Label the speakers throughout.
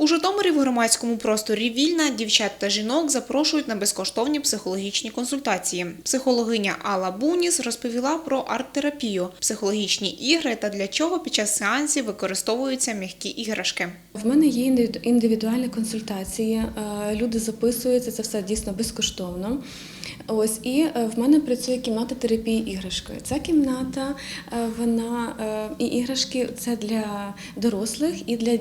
Speaker 1: У Житомирі в громадському просторі вільна дівчат та жінок запрошують на безкоштовні психологічні консультації. Психологиня Алла Буніс розповіла про арт-терапію, психологічні ігри та для чого під час сеансів використовуються м'які іграшки.
Speaker 2: В мене є індивіду- індивідуальні консультації. е, Люди записуються, це все дійсно безкоштовно. Ось і е, в мене працює кімната терапії іграшкою. Ця кімната, е, вона е, і іграшки це для дорослих і для,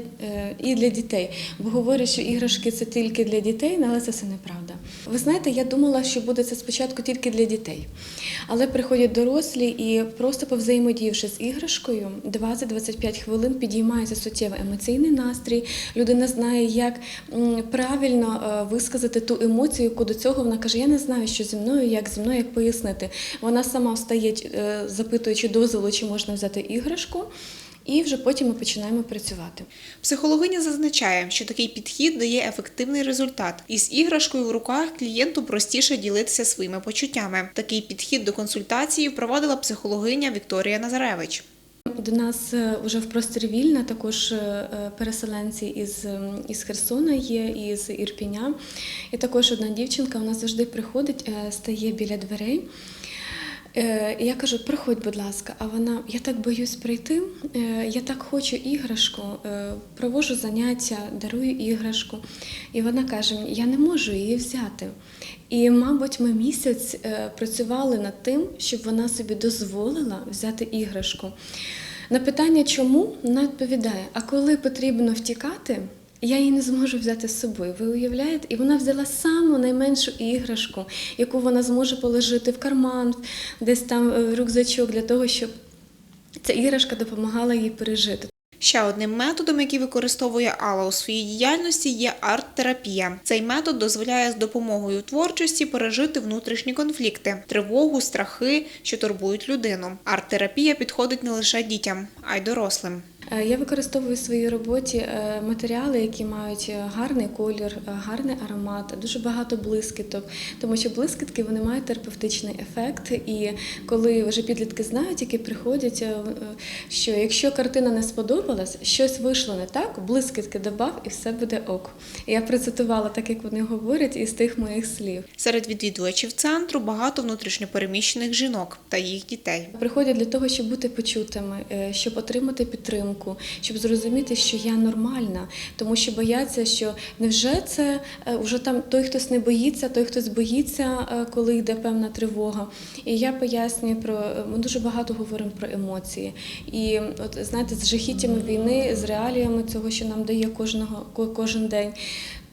Speaker 2: і для дітей. Бо говорять, що іграшки це тільки для дітей, але це все неправда. Ви знаєте, я думала, що буде це спочатку тільки для дітей. Але приходять дорослі і просто повзаємодівши з іграшкою, 20-25 хвилин підіймається суттєво емоційний настрій. Людина знає, як правильно висказати ту емоцію, яку до цього вона каже: Я не знаю, що зі мною, як зі мною, як пояснити. Вона сама встає, е, запитуючи дозволу, чи можна взяти іграшку. І вже потім ми починаємо працювати.
Speaker 1: Психологиня зазначає, що такий підхід дає ефективний результат. Із іграшкою в руках клієнту простіше ділитися своїми почуттями. Такий підхід до консультації впровадила психологиня Вікторія Назаревич.
Speaker 2: До нас е, вже в просторі вільна також е, переселенці із, із Херсона є, і з Ірпіня. І також одна дівчинка вона завжди приходить, е, стає біля дверей. Е, І я кажу, приходь, будь ласка, а вона, я так боюсь прийти, е, я так хочу іграшку, е, провожу заняття, дарую іграшку. І вона каже, я не можу її взяти. І, мабуть, ми місяць е, працювали над тим, щоб вона собі дозволила взяти іграшку. На питання, чому вона відповідає: а коли потрібно втікати, я її не зможу взяти з собою. Ви уявляєте? І вона взяла саму найменшу іграшку, яку вона зможе положити в карман, десь там е, в рюкзачок для того, щоб ця іграшка допомагала їй пережити.
Speaker 1: Ще одним методом, який використовує Алла у своїй діяльності, є арт-терапія. Цей метод дозволяє з допомогою творчості пережити внутрішні конфлікти, тривогу, страхи, що турбують людину. Арт-терапія підходить не лише дітям, а й дорослим.
Speaker 2: Е, Я використовую в своїй роботі е, матеріали, які мають е, гарний колір, гарний аромат, дуже багато блискіток, тому що блискітки вони мають терапевтичний ефект. І коли вже підлітки знають, які приходять, що якщо картина не сподобалась, щось вийшло не так, блискітки добав і все буде ок. Я процитувала так, як вони говорять, із тих моїх слів.
Speaker 1: Серед відвідувачів центру багато внутрішньопереміщених жінок та їх дітей.
Speaker 2: Приходять для того, щоб бути почутими, щоб отримати підтримку, щоб зрозуміти, що я нормальна, тому що бояться, що невже це е, вже там той хтось не боїться, той хтось боїться, е, коли йде певна тривога. І я пояснюю про е, ми дуже багато говоримо про емоції. І от знаєте, з жахіттями війни, з реаліями цього, що нам дає кожного кожен день.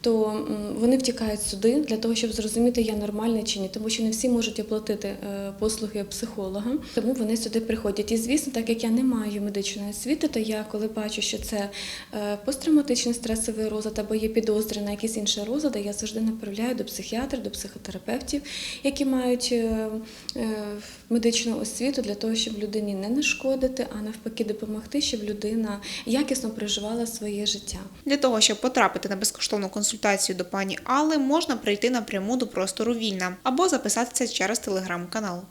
Speaker 2: То вони втікають сюди для того, щоб зрозуміти, я нормальна чи ні, тому що не всі можуть оплатити е, послуги психолога, тому вони сюди приходять. І звісно, так як я не маю медичної освіти, то я коли бачу, що це е, посттравматичний стресовий розлад або є підозри на якісь інші розлади, я завжди направляю до психіатрів, до психотерапевтів, які мають е, медичну освіту для того, щоб людині не нашкодити, а навпаки допомогти, щоб людина якісно проживала своє життя.
Speaker 1: Для того, щоб потрапити на безкоштовну консультацію до пані Алли, можна прийти напряму до простору вільна або записатися через телеграм-канал.